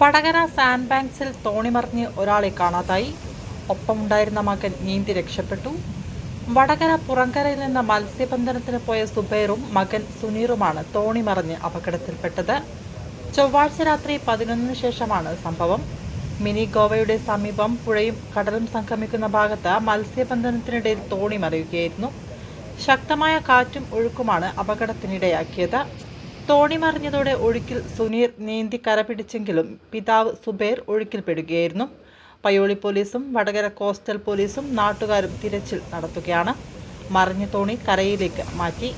Vadakara sand ബാങ്ക്സിൽ തോണി മറിഞ്ഞ് ഒരാളെ കാണാതായി. ഒപ്പമുണ്ടായിരുന്ന മകൻ നീന്തി രക്ഷപ്പെട്ടു. വടകര പുറങ്കരയിൽ നിന്ന് മത്സ്യബന്ധനത്തിന് പോയ സുബൈറും മകൻ സുനീറുമാണ് തോണി മറിഞ്ഞ് അപകടത്തിൽപ്പെട്ടത്. ചൊവ്വാഴ്ച രാത്രി പതിനൊന്നിന് ശേഷമാണ് സംഭവം. മിനി ഗോവയുടെ സമീപം പുഴയും കടലും സംഗമിക്കുന്ന ഭാഗത്ത് മത്സ്യബന്ധനത്തിനിടയിൽ തോണി മറിയുകയായിരുന്നു. ശക്തമായ കാറ്റും ഒഴുക്കുമാണ് അപകടത്തിനിടയാക്കിയത്. തോണി മറിഞ്ഞതോടെ ഒഴുക്കിൽ സുനീർ നീന്തി കരപിടിച്ചെങ്കിലും പിതാവ് സുബൈർ ഒഴുക്കിൽപ്പെടുകയായിരുന്നു. പയ്യോളി പോലീസും വടകര കോസ്റ്റൽ പോലീസും നാട്ടുകാരും തിരച്ചിൽ നടത്തുകയാണ്. മറിഞ്ഞ തോണി കരയിലേക്ക് മാറ്റി.